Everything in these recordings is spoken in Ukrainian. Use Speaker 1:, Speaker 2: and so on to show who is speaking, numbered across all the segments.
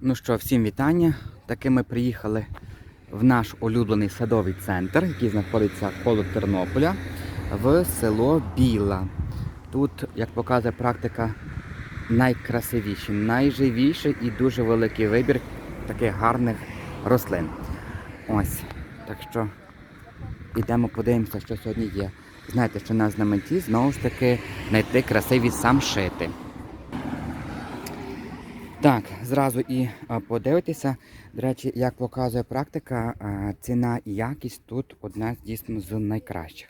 Speaker 1: Ну що, всім вітання. Таки ми приїхали в наш улюблений садовий центр, який знаходиться коло Тернополя, в село Біла. Тут, як показує практика, найкрасивіші, найживіший і дуже великий вибір таких гарних рослин. Ось. Так що йдемо подивимося, що сьогодні є. Знаєте, що на знаменті знову ж таки знайти красиві самшити. Так, зразу і подивитися. До речі, як показує практика, ціна і якість тут одна дійсно з найкращих.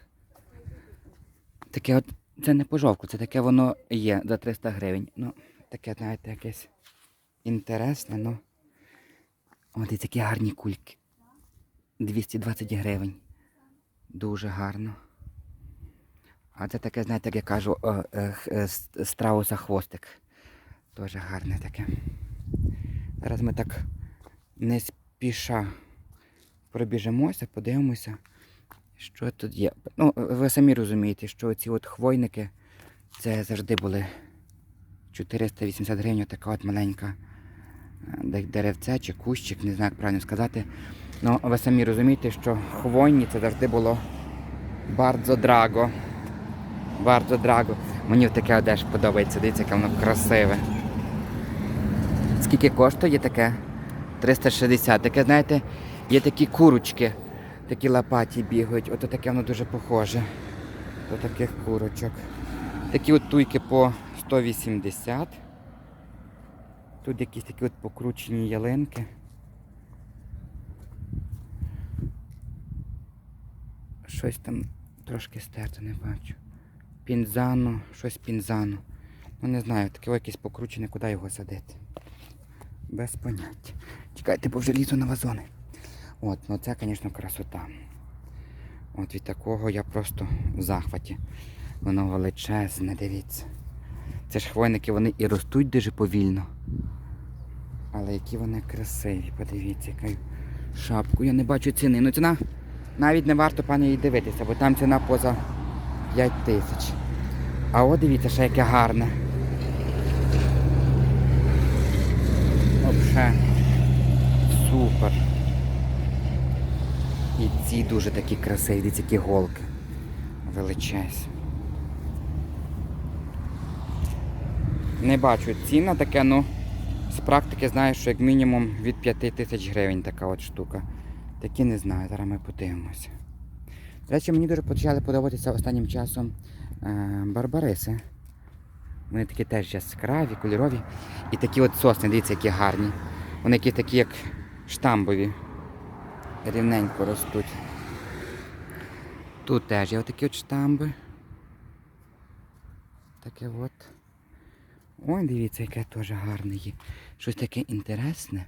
Speaker 1: Таке от, це не пожовку, це таке воно є за 300 гривень. Ну, таке, знаєте, якесь інтересне, ну. От і такі гарні кульки. 220 гривень. Дуже гарно. А це таке, знаєте, як я кажу, е, е, страуса хвостик. Дуже гарне таке. Зараз ми так не спіша пробіжимося, подивимося, що тут є. Ну, ви самі розумієте, що ці от хвойники це завжди були 480 гривень, така от маленька е, деревце чи кущик, не знаю, як правильно сказати. Ну, ви самі розумієте, що хвойні це завжди було bardzo драго. Bardzo драго. Мені таке одеж подобається, дивіться, яке воно красиве. Скільки коштує таке? 360. Таке, знаєте, є такі курочки, такі лопаті бігають. Ото таке воно дуже похоже до таких курочок. Такі от туйки по 180. Тут якісь такі от покручені ялинки. Щось там трошки стерто, не бачу. Пінзано, щось пінзано. Ну не знаю, таке якесь покручене, куди його садити. Без поняття. Чекайте, бо вже лізу на вазони. От, ну це, звісно, красота. От від такого я просто в захваті. Воно величезне, дивіться. Це ж хвойники, вони і ростуть дуже повільно. Але які вони красиві, подивіться, яка шапку. Я не бачу ціни. Ну ціна навіть не варто пані її дивитися, бо там ціна поза 5 тисяч. А от дивіться, ще яке гарне. Вообще супер. І ці дуже такі красиві, дивіться, голки. Величезні. Не бачу ціна таке, ну з практики знаю, що як мінімум від 5 тисяч гривень така от штука. Такі не знаю, зараз ми подивимося. До речі, мені дуже почали подобатися останнім часом е, барбариси. Вони такі теж яскраві, кольорові. І такі от сосни, дивіться, які гарні. Вони якісь такі, як штамбові. Рівненько ростуть. Тут теж є отакі от штамби. Таке от. Ой, дивіться, яке теж гарне є. Щось таке інтересне.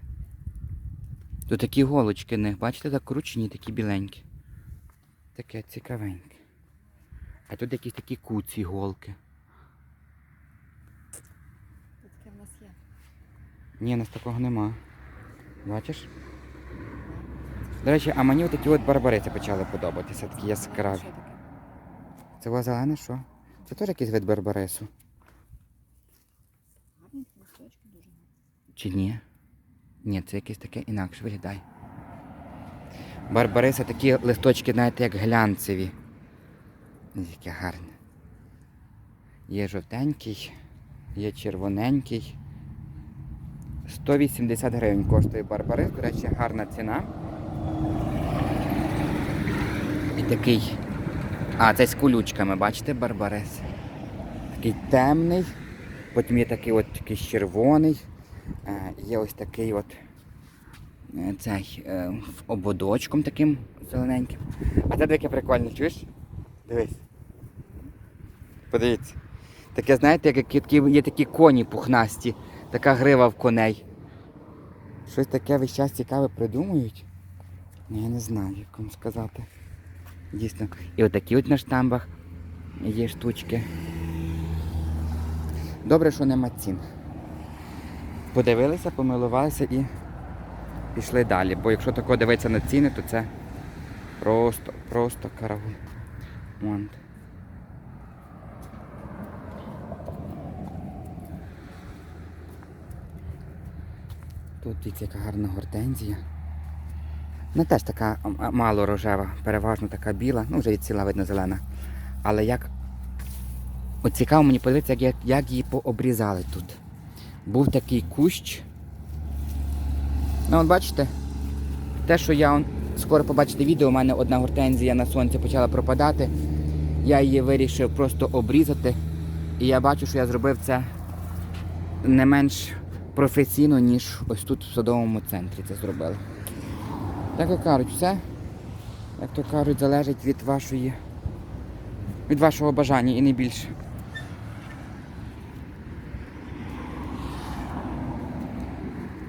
Speaker 1: Тут такі голочки них, бачите, закручені, такі біленькі. Таке цікавеньке. А тут якісь такі куці голки.
Speaker 2: Тут таке в нас є.
Speaker 1: Ні, у нас такого нема. Бачиш? До речі, а мені такі от барбариці почали подобатися, такі яскраві. Це у зелене що? Це теж якийсь вид барбарису. Чи ні? Ні, це якесь таке інакше виглядає. Барбариса такі листочки, знаєте, як глянцеві. Яке гарне. Є жовтенький, є червоненький. 180 гривень коштує барбарис, до речі, гарна ціна. І такий. А, це з колючками, бачите, барбарис. Такий темний. Потім є такий от якийсь червоний. Е, Є ось такий от е, цей е, ободочком таким зелененьким. А це таке прикольне, чуєш? Дивись. Подивіться. Таке, знаєте, як є такі коні пухнасті, така грива в коней. Щось таке весь час цікаве придумують. Ну, Я не знаю, як вам сказати. Дійсно. І отакі от на штамбах є штучки. Добре, що нема цін. Подивилися, помилувалися і пішли далі. Бо якщо тако дивитися на ціни, то це просто, просто Тут дивіться, яка гарна гортензія. Вона теж така мало рожева, переважно така біла, ну вже від ціла видно зелена. Але як. От цікаво мені подивитися, як, як, її пообрізали тут. Був такий кущ. Ну, от бачите, те, що я скоро побачите відео, у мене одна гортензія на сонці почала пропадати. Я її вирішив просто обрізати. І я бачу, що я зробив це не менш професійно, ніж ось тут в садовому центрі це зробили. Так як кажуть, все, як то кажуть, залежить від вашої. Від вашого бажання і не більше.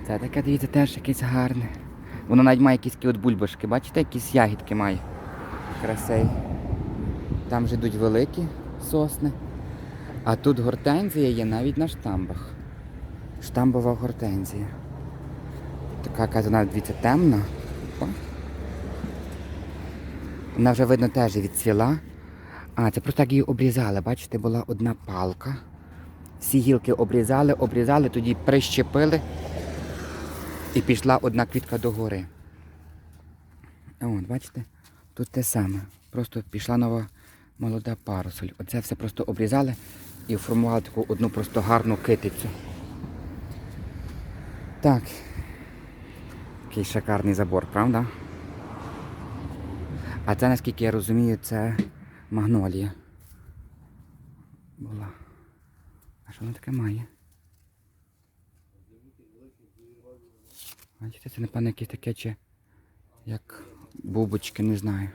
Speaker 1: Це таке, дивіться, теж якесь гарне. Воно навіть має якісь от бульбашки, бачите, якісь ягідки має. Красиві. Там же йдуть великі сосни. А тут гортензія є навіть на штамбах. Штамбова гортензія. Така яка вона, дивіться, темна. Вона вже видно теж відцвіла. А, це просто так її обрізали. Бачите, була одна палка. Всі гілки обрізали, обрізали, тоді прищепили і пішла одна квітка догори. От, бачите, тут те саме. Просто пішла нова молода парусоль. Оце все просто обрізали і формували таку одну просто гарну китицю. Так. Який шикарний забор, правда? А це, наскільки я розумію, це магнолія. Була. А що воно таке має? Бачите, це напевно якесь таке чи як бубочки, не знаю.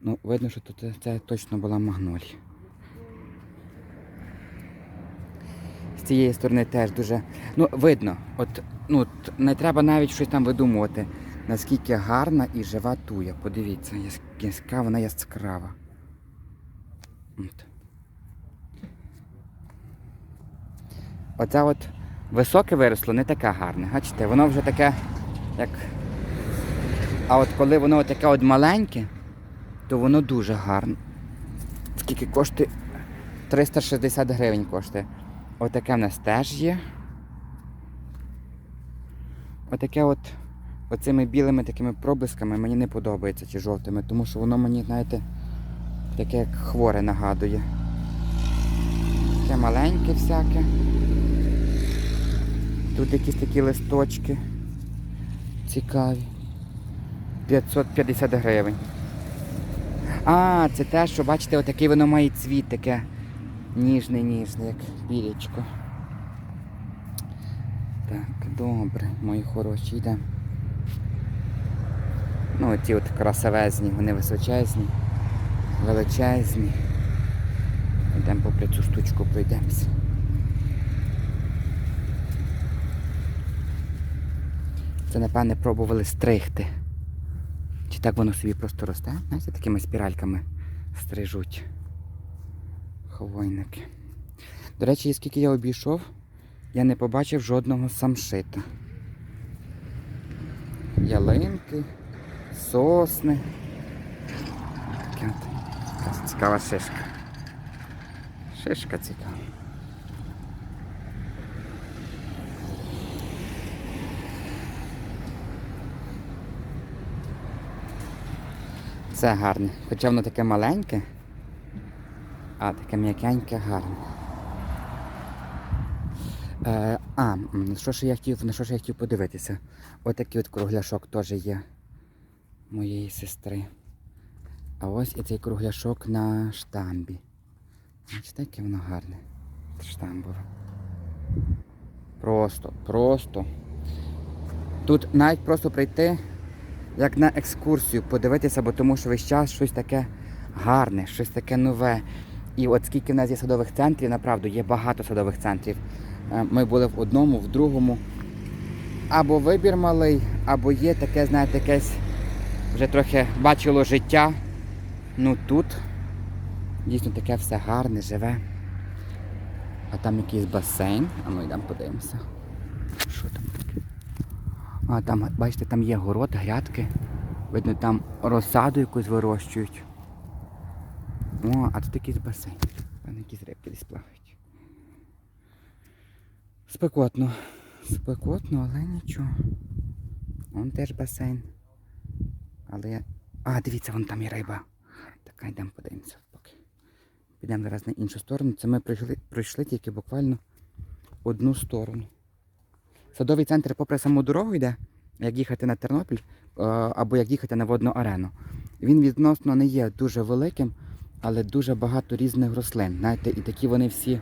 Speaker 1: Ну, видно, що тут це, це точно була магнолія. З цієї сторони теж дуже. Ну, видно, от ну, не треба навіть щось там видумувати, наскільки гарна і жива туя. Подивіться, яка вона яскрава. От. Оце от високе виросло не таке гарне. Бачите, воно вже таке, як. А от коли воно таке от маленьке, то воно дуже гарне. Скільки коштує? 360 гривень коштує. Отаке в нас теж є. Отаке от оцими білими такими проблисками мені не подобається чи жовтими, тому що воно мені, знаєте, таке як хворе нагадує. Таке маленьке всяке. Тут якісь такі листочки цікаві. 550 гривень. А, це те, що бачите, отакий воно має цвіт таке ніжне, ніжне, як пірічко. Так, добре, мої хороші, йдемо. Ну, ті от красавезні, вони височезні, величезні. Йдемо попри цю штучку, пройдемося. Це, напевне, пробували стригти. Чи так воно собі просто росте? Знаєте, такими спіральками стрижуть хвойники. До речі, скільки я обійшов, я не побачив жодного самшита. Ялинки, сосни. Таке от. Цікава шишка. Шишка цікава. Це гарне. Хоча воно таке маленьке, а таке м'якеньке гарне. Е, а, що ж я хотів, на що ж я хотів подивитися? Отакий от кругляшок теж є моєї сестри. А ось і цей кругляшок на штамбі. Бачите, яке воно гарне. Штамбове. Просто, просто. Тут навіть просто прийти, як на екскурсію, подивитися, бо тому що весь час щось таке гарне, щось таке нове. І от скільки в нас є садових центрів, направду є багато садових центрів. Е, Ми були в одному, в другому. Або вибір малий, або є таке, знаєте, якесь вже трохи бачило життя. Ну тут дійсно таке все гарне, живе. А там якийсь басейн. А ну йдемо подивимося. Що там таке? А там, бачите, там є город, грядки. Видно, там розсаду якусь вирощують. О, а тут якийсь басейн. Там якісь рибки десь плавають. Спекотно. Спекотно, але нічого. Вон теж басейн. Але. А, дивіться, вон там і риба. Така йдемо подивимося поки. Підемо зараз на іншу сторону. Це ми пройшли, пройшли тільки буквально одну сторону. Садовий центр попри саму дорогу йде, як їхати на Тернопіль е, або як їхати на водну арену. Він відносно не є дуже великим, але дуже багато різних рослин. Знаєте, і такі вони всі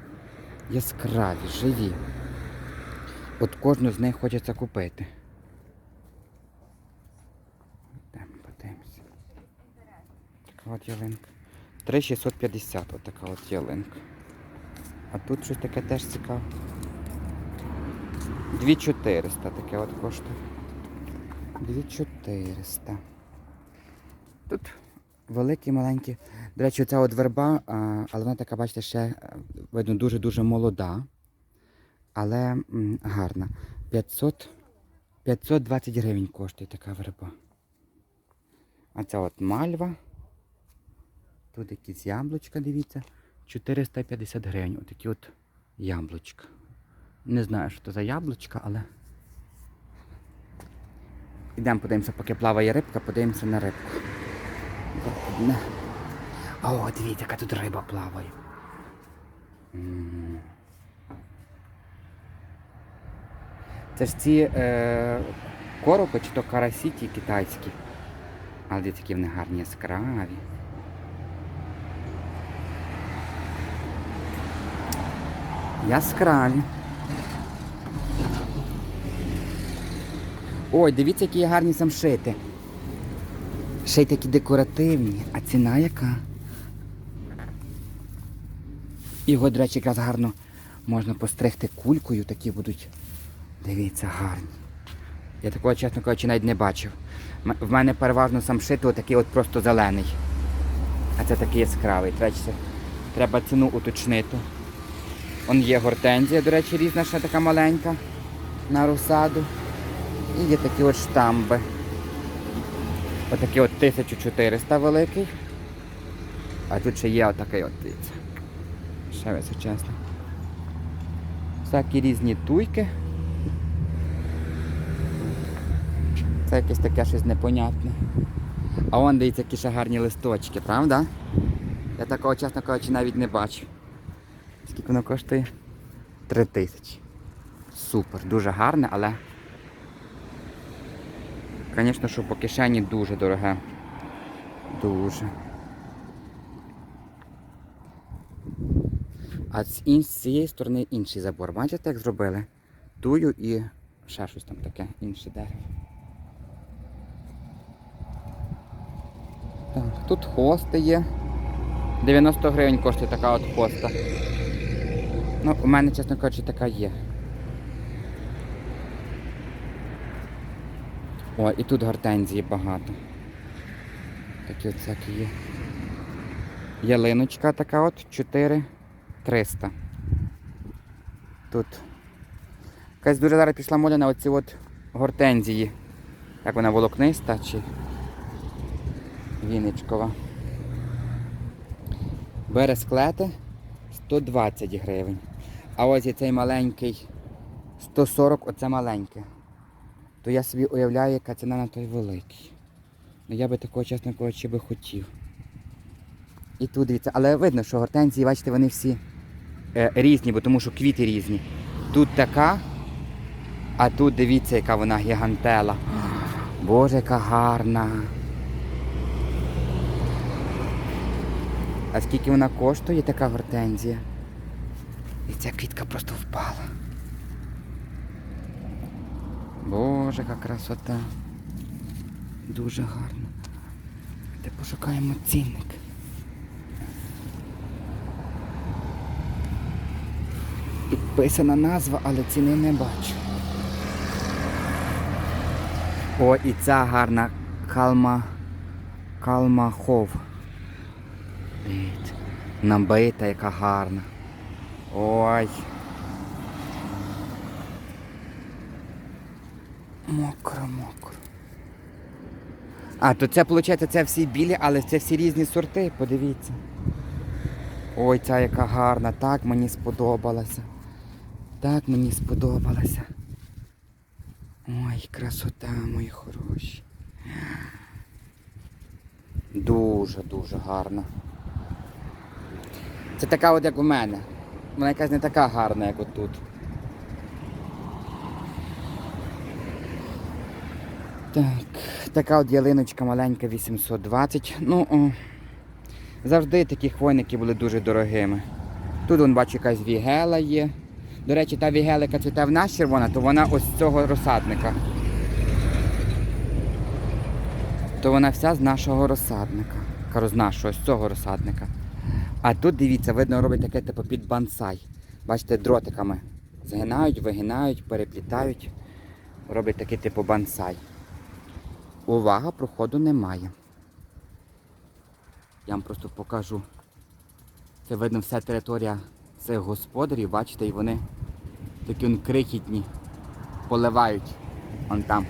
Speaker 1: яскраві, живі. От кожну з них хочеться купити. Йдемо, подивимося. Така от ялинка. 3650 от така от ялинка. А тут щось таке теж цікаве. 2400 таке от коштує. 2400. Тут великі, маленькі. До речі, ця от верба, але вона така, бачите, ще е, видно дуже-дуже молода, але гарна. 500, 520 гривень коштує така верба. А ця от мальва. Тут якісь яблучка, дивіться. 450 гривень. Отакі от яблучка. Не знаю, що це за яблучка, але. Ідемо подивимося, поки плаває рибка, подивимося на рибку. О, дивіться, яка тут риба плаває. Це ж ці е, коропи, чи то карасі ті китайські. Але дивіться, які вони гарні яскраві. Яскраві. Ой, дивіться, які гарні самшити. Ще й такі декоративні. А ціна яка? Його, до речі, якраз гарно можна постригти кулькою, такі будуть. Дивіться, гарні. Я такого, чесно кажучи, навіть не бачив. В мене переважно самшити отакий от просто зелений. А це такий яскравий. До речі, треба ціну уточнити. Он є гортензія, до речі, різна ще така маленька на розсаду. І є такі от штамби. Отакий от 1400 великий. А тут ще є отакий от, дивіться. Ще височезний. Всякі різні туйки. Це якесь таке щось непонятне. А вон дивіться, які ще гарні листочки, правда? Я такого, чесно кажучи, навіть не бачив. Скільки воно коштує? Три тисячі. Супер, дуже гарне, але. Звісно, що по кишені дуже дороге. Дуже. А з цієї сторони інший забор. Бачите, як зробили? Тую і ще щось там таке, інше дерево. Так, тут хости є. 90 гривень коштує така от хоста. Ну, у мене, чесно кажучи, така є. О, і тут гортензії багато. Такі от всякі є. Ялиночка така от 4 300. Тут. Якась дуже зараз пішла мода на оці от гортензії. Як вона волокниста чи Вінничкова. Бересклети 120 гривень. А ось і цей маленький 140, оце маленьке. То я собі уявляю, яка ціна на той великий. Ну я би такого, чесно кажучи, би хотів. І тут дивіться, але видно, що гортензії, бачите, вони всі е, різні, бо тому що квіти різні. Тут така, а тут дивіться, яка вона гігантела. Боже, яка гарна. А скільки вона коштує, така гортензія? І ця квітка просто впала. Боже, яка красота. Дуже гарно. Де пошукаємо цінник. Підписана назва, але ціни не бачу. О, і ця гарна калма. Калмахов. Дивіться. Набита, яка гарна. Ой. Мокро, мокро. А, то це, виходить, це всі білі, але це всі різні сорти, подивіться. Ой, ця яка гарна, так мені сподобалася. Так мені сподобалася. Ай, красота, мої хороші. Дуже-дуже гарна. Це така от як у мене. Вона якась не така гарна, як отут. Так, така от ялиночка маленька 820. Ну, о, завжди такі хвойники були дуже дорогими. Тут вон бачу якась вігела є. До речі, та вігела, яка цвіте в нас червона, то вона ось з цього розсадника. То вона вся з нашого розсадника. Кажу, з нашого, з цього розсадника. А тут дивіться, видно, робить таке типу під бансай. Бачите, дротиками. Згинають, вигинають, переплітають. Роблять такий типу бансай. Увага, проходу немає. Я вам просто покажу. Це видно вся територія цих господарів, бачите, і вони такі он крихітні. Поливають. Вон там.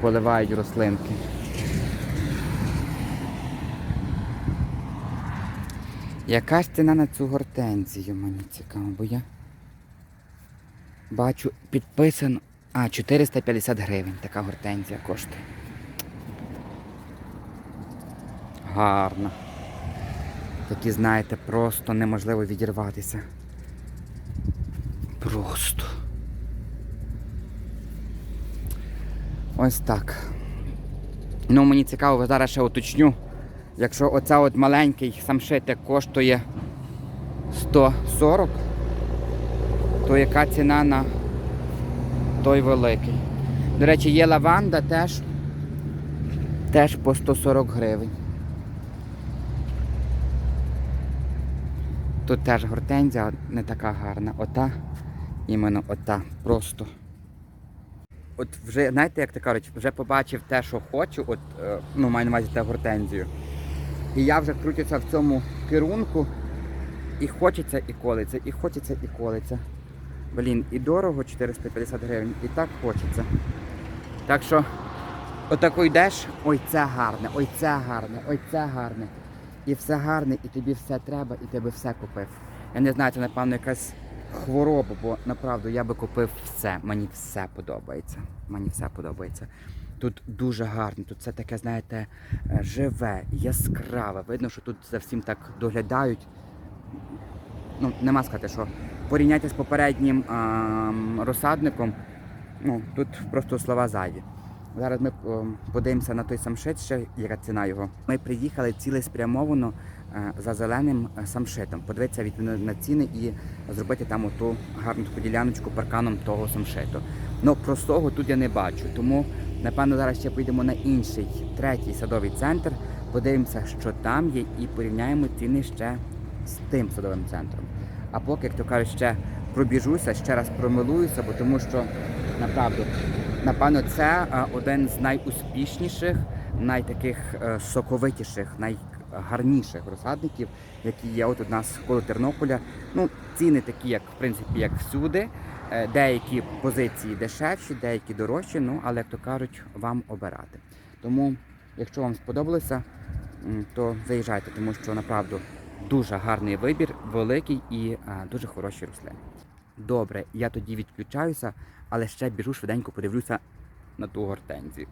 Speaker 1: Поливають рослинки. Яка ж ціна на цю гортензію, мені цікаво, бо я бачу підписано. А, 450 гривень така гортензія коштує. Гарно. Такі, знаєте, просто неможливо відірватися. Просто. Ось так. Ну, мені цікаво, зараз ще уточню. Якщо оця от маленький самшитик коштує 140, то яка ціна на той великий? До речі, є лаванда теж, теж по 140 гривень. Тут теж гортензія не така гарна. Ота, іменно ота, просто. От вже, знаєте, як то кажуть, вже побачив те, що хочу, от, е, ну, маю на увазі те гортензію. І я вже крутюся в цьому керунку. І хочеться, і колиться, і хочеться, і колиться. Блін, і дорого 450 гривень, і так хочеться. Так що, отако йдеш, ой, це гарне, ой, це гарне, ой, це гарне. І все гарне, і тобі все треба, і ти би все купив. Я не знаю, це напевно якась хвороба, бо направду я би купив все. Мені все подобається. Мені все подобається. Тут дуже гарно, тут все таке, знаєте, е, живе, яскраве. Видно, що тут за всім так доглядають. Ну, нема сказати, що порівняйте з попереднім ам, розсадником, ну, тут просто слова зайві. Зараз ми ем, подивимося на той самшит, ще яка ціна його. Ми приїхали цілеспрямовано е, за зеленим е, самшитом. Подивитися відповідно на ціни і зробити там оту гарну таку діляночку парканом того самшиту. Ну простого тут я не бачу, тому напевно зараз ще поїдемо на інший, третій садовий центр, подивимося, що там є, і порівняємо ціни ще з тим садовим центром. А поки, як то кажуть, ще пробіжуся, ще раз промилуюся, бо тому що направду, напевно, це е, один з найуспішніших, найтаких соковитіших, соковитіших, найгарніших розсадників, які є от у нас коло Тернополя. Ну, ціни такі, як в принципі, як всюди. Е, Деякі позиції дешевші, деякі дорожчі, ну але як то кажуть, вам обирати. Тому, якщо вам сподобалося, то заїжджайте, тому що направду дуже гарний вибір, великий і а, дуже хороші рослини. Добре, я тоді відключаюся, але ще біжу швиденько подивлюся на ту гортензію.